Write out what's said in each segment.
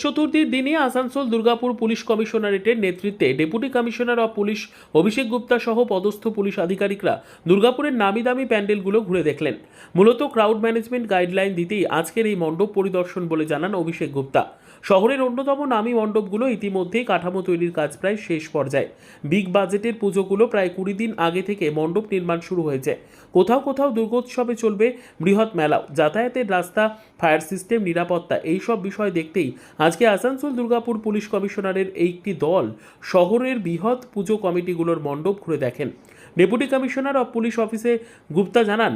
চতুর্থীর দিনে আসানসোল দুর্গাপুর পুলিশ কমিশনারেটের নেতৃত্বে deputy commissioner of police Abhishek Gupta সহ পদস্থ পুলিশ আধিকারিকরা দুর্গাপুরের নামি দামি প্যান্ডেলগুলো ঘুরে দেখলেন। মূলত ক্রাউড ম্যানেজমেন্ট গাইডলাইন দিতেই আজকের এই মণ্ডপ পরিদর্শন বলে জানান অভিষেক গুপ্তা। শহরের অন্যতম নামী মণ্ডপগুলো ইতিমধ্যেই কাঠামো তৈরির কাজ প্রায় শেষ পর্যায়ে। বিগ বাজেটের পুজোগুলো প্রায় কুড়ি দিন আগে থেকে মণ্ডপ নির্মাণ শুরু হয়েছে। কোথাও কোথাও দুর্গোৎসবে চলবে বৃহৎ মেলাও। যাতায়াতের রাস্তা, ফায়ার সিস্টেম, নিরাপত্তা এই সব বিষয় দেখতেই আজকে আসানসোল দুর্গাপুর পুলিশ কমিশনারের একটি দল শহরের বৃহৎ পুজো কমিটিগুলোর মণ্ডপ ঘুরে দেখেন। ডেপুটি কমিশনার অফ পুলিশ অফিসে গুপ্তা জানান,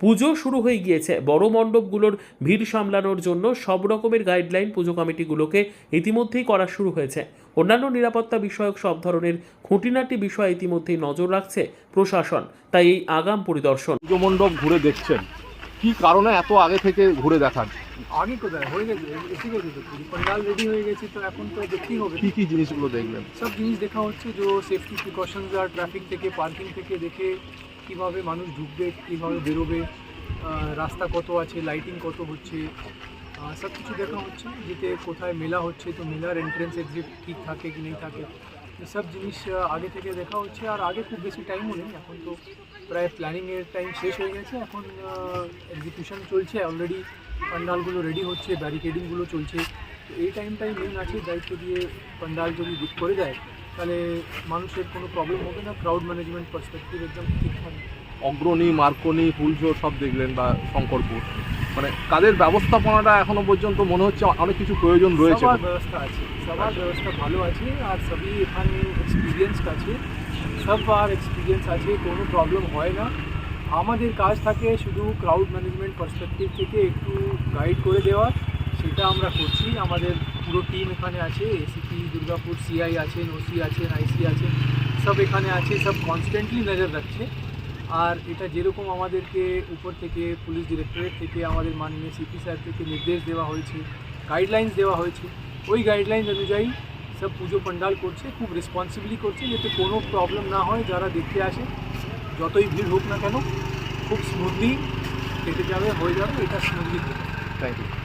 পুজো শুরু হয়ে গিয়েছে। বড় মণ্ডপগুলোর ভিড় সামলানোর জন্য সব রকমের গাইডলাইন পুজো কমিটিগুলোকে ইতিমধ্যেই করা শুরু হয়েছে। অন্যান্য নিরাপত্তা বিষয়ক সব ধরনের খুঁটিনাটি বিষয় ইতিমধ্যেই নজর রাখছে প্রশাসন। তাই এই আগাম পরিদর্শন। পুজো মণ্ডপ ঘুরে দেখছেন। কি কারণে এত আগে থেকে ঘুরে দেখান? আগে কোথায়? হয়ে গেছে? এসে গেছে তো পঙ্গাল রেডি হয়ে গেছে তো এখন তো দেখতেই হবে। কী কী জিনিসগুলো দেখবেন? সব জিনিস দেখা হচ্ছে যে সেফটি প্রিকশনস আর ট্রাফিক থেকে পার্কিং থেকে দেখে কীভাবে মানুষ ঢুকবে কীভাবে বেরোবে রাস্তা কত আছে লাইটিং কত হচ্ছে সব কিছু দেখা হচ্ছে। যেতে কোথায় মেলা হচ্ছে তো মেলার এন্ট্রেন্স এক্সিট ঠিক থাকে কি নেই থাকে। সব জিনিস আগে থেকে দেখা হচ্ছে, আর আগে খুব বেশি টাইমও নেই। এখন তো প্রায় প্ল্যানিংয়ের টাইম শেষ হয়ে গেছে। এখন এক্সিকিউশন চলছে অলরেডি পান্ডালগুলো রেডি হচ্ছে ব্যারিকেডিংগুলো চলছে। এই টাইমটাই মেন আছে, দায়িত্ব দিয়ে পান্ডাল যদি বুক করে দেয়, তাহলে মানুষের কোনো প্রবলেম হবে না। ক্রাউড ম্যানেজমেন্ট পার্সপেক্টিভ একদম ঠিক থাকবে অগ্রণী মার্কনি ফুলজো সব দেখলেন বা শঙ্করপুর। মানে কাদের ব্যবস্থাপনাটা এখনও পর্যন্ত মনে হচ্ছে অনেক কিছু প্রয়োজন রয়েছে? সবার ব্যবস্থা আছে, সবার ব্যবস্থা ভালো আছে আর সবই এখানে এক্সপিরিয়েন্সড আছে। সবার এক্সপিরিয়েন্স আছে, কোনো প্রবলেম হয় না। আমাদের কাজ থাকে শুধু ক্রাউড ম্যানেজমেন্ট পার্সপেক্টিভ থেকে একটু গাইড করে দেওয়া, সেটা আমরা করছি। আমাদের পুরো টিম এখানে আছে এসিপি দুর্গাপুর সিআই আছেন ওসি আছেন আইসি আছেন সব এখানে আছে, সব কনস্ট্যান্টলি নজর রাখছে। আর এটা যেরকম আমাদেরকে উপর থেকে পুলিশ ডিরেক্টরেট থেকে আমাদের মাননীয় সিপি স্যার থেকে নির্দেশ দেওয়া হয়েছে গাইডলাইন্স দেওয়া হয়েছে, ওই গাইডলাইন্স অনুযায়ী সব পুজো পান্ডাল করছে, খুব রেসপন্সিবলি করছে যাতে কোনো প্রবলেম না হয়, যারা দেখতে আসে, যতই ভিড় হোক না কেন, খুব স্মুথলি কেটে যাবে, হয়ে যাবে, এটা স্মুথলি থ্যাংক ইউ